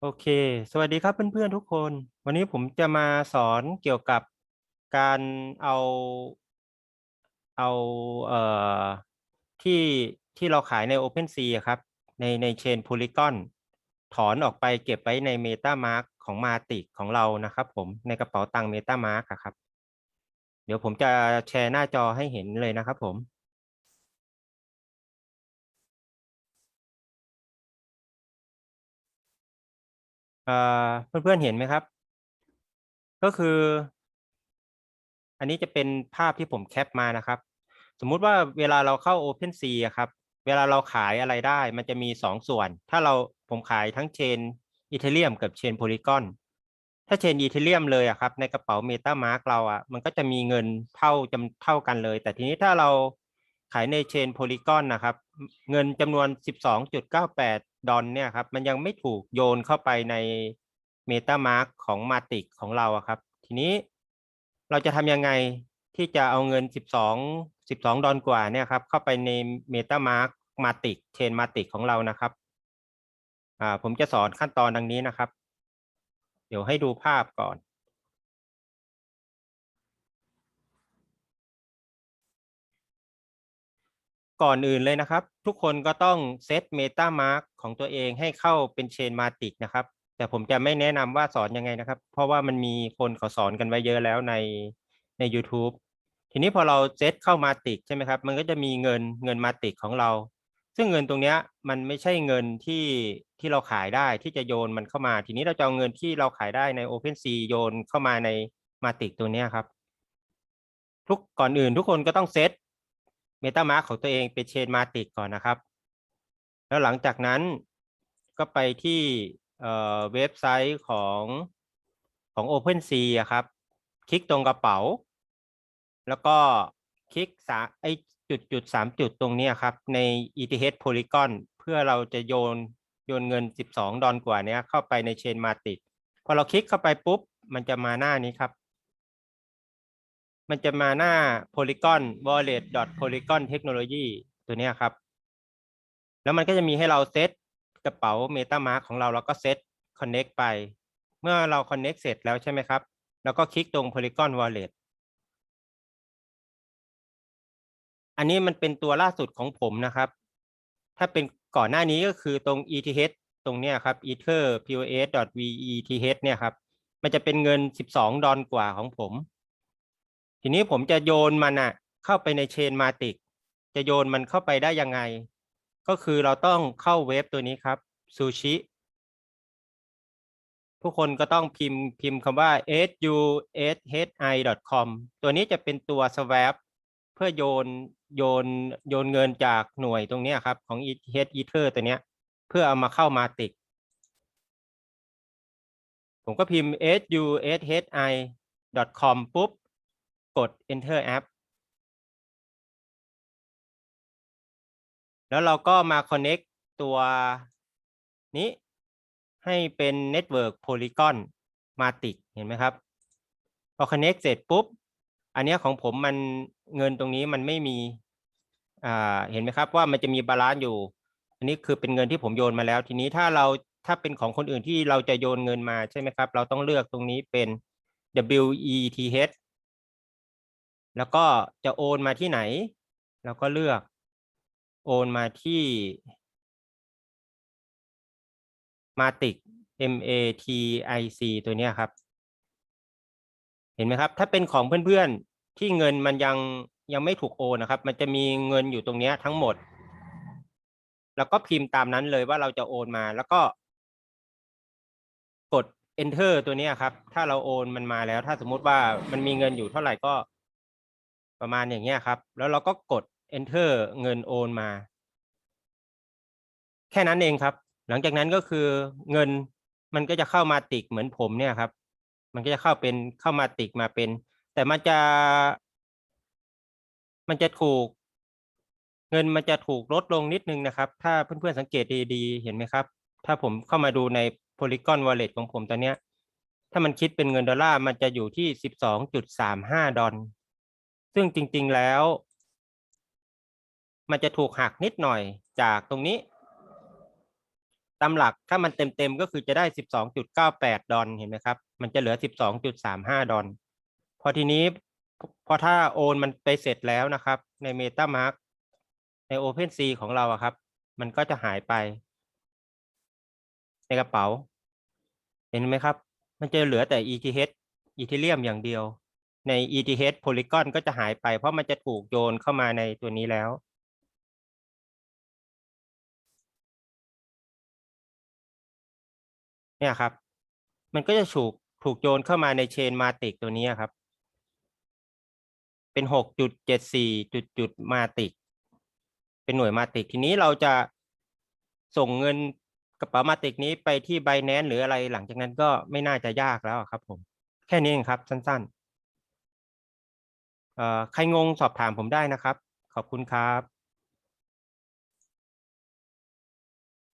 โอเค สวัสดีครับเพื่อนๆทุกคน วันนี้ผมจะมาสอนเกี่ยวกับการเอาเอาเอ่อที่ที่เราขายใน OpenSea ครับ ในในเชน Polygon ถอนออกไปเก็บไว้ใน MetaMask ของ Matic ของเรานะครับผมในกระเป๋าตังค์ MetaMask ครับ เดี๋ยวผมจะแชร์หน้าจอให้เห็นเลยนะครับผม เอ่อเพื่อนๆเห็นไหมครับ ก็คือ อันนี้จะเป็นภาพที่ผมแคปมานะครับ สมมุติว่าเวลาเราเข้า OpenSea อะครับ เวลาเราขายอะไรได้ มันจะมีสองส่วน ถ้าเราผมขายทั้งเชนอีเทเรียมกับเชนโพลีกอนถ้าเชนอีเทเรียมเลยอะครับ ในกระเป๋า MetaMask เราอะมันก็จะมีเงินเท่าจำเท่ากันเลย แต่ทีนี้ถ้าเรา ขายในเชนโพลีกอนนะครับ เงินจำนวน 12.98 ดอลเนี่ยครับ มันยังไม่ถูกโยนเข้าไปใน MetaMask ของ Matic ของเราครับ ทีนี้เราจะทำยังไงที่จะเอาเงิน 12 12 ดอลกว่าเนี่ยครับ เข้าไปใน MetaMask Matic เชน Matic ของเรานะครับผมจะสอนขั้นตอนดังนี้นะครับ เดี๋ยวให้ดูภาพก่อน ก่อนอื่นเลยนะครับ ทุกคนก็ต้องเซต MetaMask ของตัวเองให้เข้าเป็นเชน Matic นะครับ แต่ผมจะไม่แนะนำว่าสอนยังไงนะครับ เพราะว่ามันมีคนเขาสอนกันไว้เยอะแล้วในใน YouTube ทีนี้พอเราเซตเข้า Matic ใช่ไหมครับ มันก็จะมีเงินเงิน Matic ของเรา ซึ่งเงินตรงนี้มันไม่ใช่เงินที่ที่เราขายได้ที่จะโยนมันเข้ามา ทีนี้เราจะเอาเงินที่เราขายได้ใน OpenSea โยนเข้ามาใน Matic ตัวนี้ครับ ทุกก่อนอื่นทุกคนก็ต้องเซต MetaMask ของตัวเองเป็นเชน Matic ก่อนนะครับ แล้วหลังจากนั้นก็ไปที่เว็บไซต์ของของ OpenSea อะครับ คลิกตรงกระเป๋า แล้วก็คลิกสาไอจุดจุดสามจุดตรงนี้ครับ ใน ETH Polygon เพื่อเราจะโยนโยนเงิน 12 ดอลกว่านี้เข้าไปในเชน Matic พอเราคลิกเข้าไปปุ๊บ มันจะมาหน้านี้ครับ มันจะมาหน้า Polygon Wallet Polygon Technology ตัวนี้ครับ แล้วมันก็จะมีให้เราเซตกระเป๋า MetaMask ของเราแล้วก็เซต Connect ไป เมื่อเรา Connect เสร็จแล้วใช่ไหมครับ แล้วก็คลิกตรง Polygon Wallet อันนี้มันเป็นตัวล่าสุดของผมนะครับ ถ้าเป็นก่อนหน้านี้ก็คือตรง ETH ตรงเนี้ยครับ ether pos veth เนี่ยครับ มันจะเป็นเงิน 12 ดอลกว่าของผม ทีนี้ผมจะโยนมันอะเข้าไปในเชนมาติก จะโยนมันเข้าไปได้ยังไง ก็คือเราต้องเข้าเว็บตัวนี้ครับซูชิทุกคนก็ต้องพิมพ์พิมพ์คำว่า sushi.com ตัวนี้จะเป็นตัว swap เพื่อโยนโยนโยนเงินจากหน่วยตรงนี้ครับ ของ h Ether ตัวนี้เพื่อเอามาเข้ามาติก ผมก็พิมพ์ sushi.com ปุ๊บ กด enter app แล้วเราก็มา connect ตัวนี้ให้เป็น network polygon matic เห็นไหมครับ พอ connect เสร็จปุ๊บ อันนี้ของผมมันเงินตรงนี้มันไม่มี อ่า เห็นไหมครับว่ามันจะมีบาลานซ์อยู่ อันนี้คือเป็นเงินที่ผมโยนมาแล้ว ทีนี้ถ้าเราถ้าเป็นของคนอื่นที่เราจะโยนเงินมาใช่ไหมครับ เราต้องเลือกตรงนี้เป็น WETH แล้วก็จะโอนมาที่ไหน เราก็เลือก โอนมาที่ Matic M A T I C ตัวเนี้ยครับ เห็นไหมครับ ถ้าเป็นของเพื่อนๆ ที่เงินมันยังยังไม่ถูกโอนนะครับ มันจะมีเงินอยู่ตรงเนี้ยทั้งหมด แล้วก็พิมพ์ตามนั้นเลยว่าเราจะโอนมา แล้วก็ กด enter ตัวเนี้ยครับ ถ้าเราโอนมันมาแล้ว ถ้าสมมุติว่ามันมีเงินอยู่เท่าไหร่ก็ ประมาณอย่างเงี้ยครับ แล้วเราก็กด enter เงินโอนมา แค่นั้นเองครับ หลังจากนั้นก็คือเงินมันก็จะเข้ามาติกเหมือนผมเนี่ยครับ มันก็จะเข้าเป็นเข้ามาติกมาเป็น แต่มันจะ มันจะถูก เงินมันจะถูกลดลงนิดนึงนะครับ ถ้าเพื่อนๆสังเกตดีๆ เห็นไหมครับ ถ้าผมเข้ามาดูใน Polygon Wallet ของผมตอนเนี้ยถ้ามันคิดเป็นเงินดอลลาร์มันจะอยู่ที่สิบสองจุดสามห้าดอล ซึ่งจริง ๆแล้ว มันจะถูกหักนิดหน่อยจากตรงนี้ ตามหลักถ้ามันเต็มๆก็คือจะได้สิบสองจุดเก้าแปดดอลเห็นไหมครับ มันจะเหลือสิบสองจุดสามห้าดอลพอทีนี้พอถ้าโอนมันไปเสร็จแล้วนะครับ ใน MetaMask ใน OpenSea ของเราครับ มันก็จะหายไป ในกระเป๋า เห็นไหมครับ มันจะเหลือแต่ ETH Ethereum อย่างเดียว ใน ETH Polygon ก็จะหายไป เพราะมันจะถูกโยนเข้ามาในตัวนี้แล้ว เนี่ยครับ มันก็จะถูกถูกโยนเข้ามาในเชนมาติกตัวนี้ครับ เป็นหกจุดเจ็ดสี่จุดจุดมาติก เป็นหน่วยมาติก ทีนี้เราจะส่งเงินกระเป๋ามาติกนี้ไปที่ไบแนนหรืออะไรหลังจากนั้นก็ไม่น่าจะยากแล้วครับผม แค่นี้เองครับสั้น ๆ ใครงงสอบถามผมได้นะครับ ขอบคุณครับ